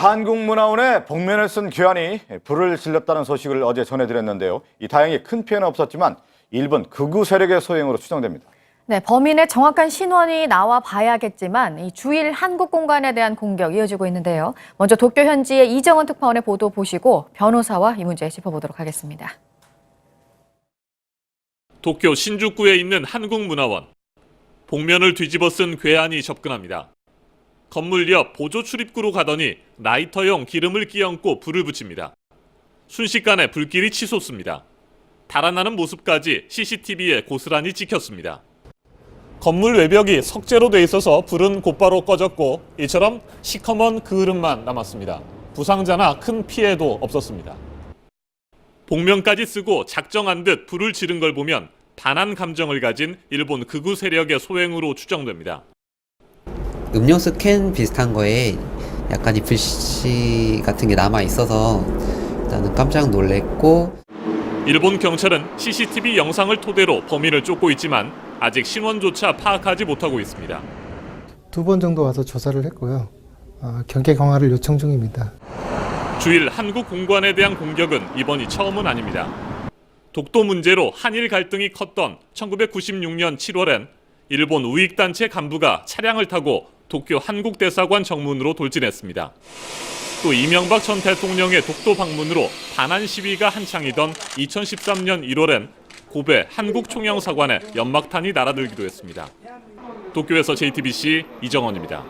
한국문화원의 복면을 쓴 괴한이 불을 질렀다는 소식을 어제 전해드렸는데요. 이 다행히 큰 피해는 없었지만 일본 극우 세력의 소행으로 추정됩니다. 네, 범인의 정확한 신원이 나와 봐야겠지만 이 주일 한국 공간에 대한 공격 이어지고 있는데요. 먼저 도쿄 현지의 이정원 특파원의 보도 보시고 변호사와 이 문제 짚어보도록 하겠습니다. 도쿄 신주쿠에 있는 한국문화원. 복면을 뒤집어 쓴 괴한이 접근합니다. 건물 옆 보조 출입구로 가더니 라이터용 기름을 끼얹고 불을 붙입니다. 순식간에 불길이 치솟습니다. 달아나는 모습까지 CCTV에 고스란히 찍혔습니다. 건물 외벽이 석재로 돼 있어서 불은 곧바로 꺼졌고 이처럼 시커먼 그을음만 남았습니다. 부상자나 큰 피해도 없었습니다. 복면까지 쓰고 작정한 듯 불을 지른 걸 보면 반한 감정을 가진 일본 극우 세력의 소행으로 추정됩니다. 음료수 캔 비슷한 거에 약간의 불씨 같은 게 남아 있어서 나는 깜짝 놀랬고 일본 경찰은 CCTV 영상을 토대로 범인을 쫓고 있지만 아직 신원조차 파악하지 못하고 있습니다. 두 번 정도 와서 조사를 했고요. 어, 경계 강화를 요청 중입니다. 주일 한국 공관에 대한 공격은 이번이 처음은 아닙니다. 독도 문제로 한일 갈등이 컸던 1996년 7월엔 일본 우익단체 간부가 차량을 타고 도쿄 한국대사관 정문으로 돌진했습니다. 또 이명박 전 대통령의 독도 방문으로 반한 시위가 한창이던 2013년 1월엔 고베 한국총영사관에 연막탄이 날아들기도 했습니다. 도쿄에서 JTBC 이정원입니다.